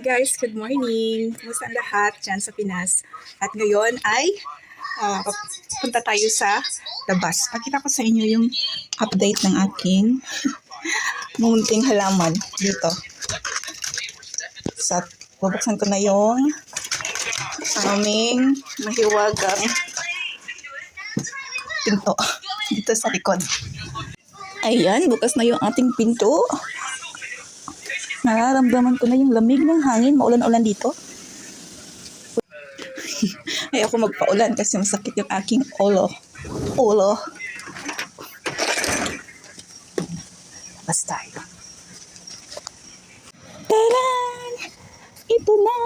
guys, good morning. Kumusta ang lahat dyan sa Pinas? At ngayon ay ah, punta tayo sa labas. Pakita ko sa inyo yung update ng aking munting halaman dito. Sa bubuksan ko na yung aming mahiwagang pinto dito sa likod. Ayan, bukas na yung ating pinto. Nararamdaman ko na yung lamig ng hangin. Maulan-ulan dito. Ay ako magpaulan kasi masakit yung aking ulo. Ulo. Labas tayo. Taran! Ito na!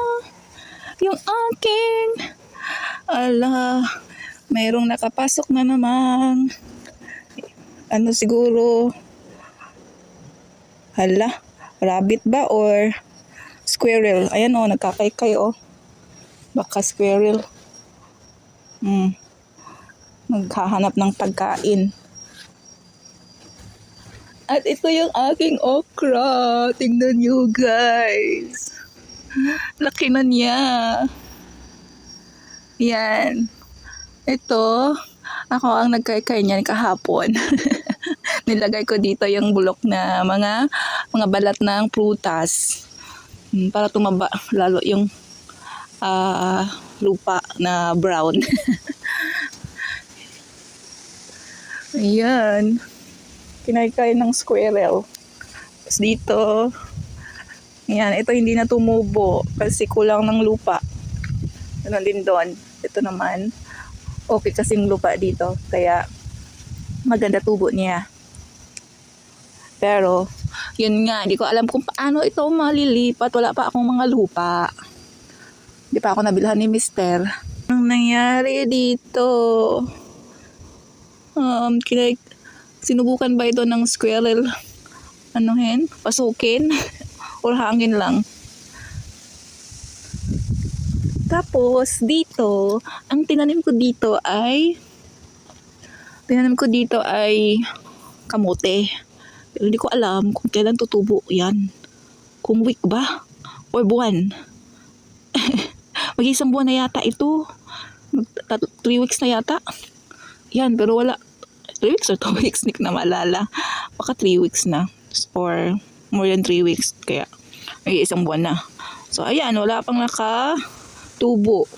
Yung aking... Ala, mayroong nakapasok na naman. Ano siguro... Hala, rabbit ba or squirrel? Ayan o, oh, nagkakaykay o. Oh. Baka squirrel. Hmm. Naghahanap ng pagkain. At ito yung aking okra. Tingnan nyo guys. Laki na niya. Yan. Ito, ako ang nagkaykay niyan kahapon. nilagay ko dito yung bulok na mga mga balat ng prutas Hmm, para tumaba lalo yung ah, lupa na brown. Ayan. Kinaykay ng squirrel. Tapos dito, Ayan, ito hindi na tumubo kasi kulang ng lupa. Ano din doon. Ito naman, okay kasing lupa dito. Kaya maganda tubo niya. Pero, yun nga, hindi ko alam kung paano ito malilipat. Wala pa akong mga lupa. Hindi pa ako nabilhan ni Mister. Anong nangyari dito? Um, kinay, sinubukan ba ito ng squirrel? Ano hen? Pasukin? Or hangin lang? Tapos, dito, ang tinanim ko dito ay tinanim ko dito ay kamote. Pero hindi ko alam kung kailan tutubo yan. Kung week ba? Or buwan. Mag-isang buwan na yata ito. Mag- tat- three weeks na yata. Yan, pero wala. Three weeks or two weeks, hindi ko na maalala. Baka three weeks na. Or more than three weeks. Kaya, may isang buwan na. So, ayan, wala pang naka tubo.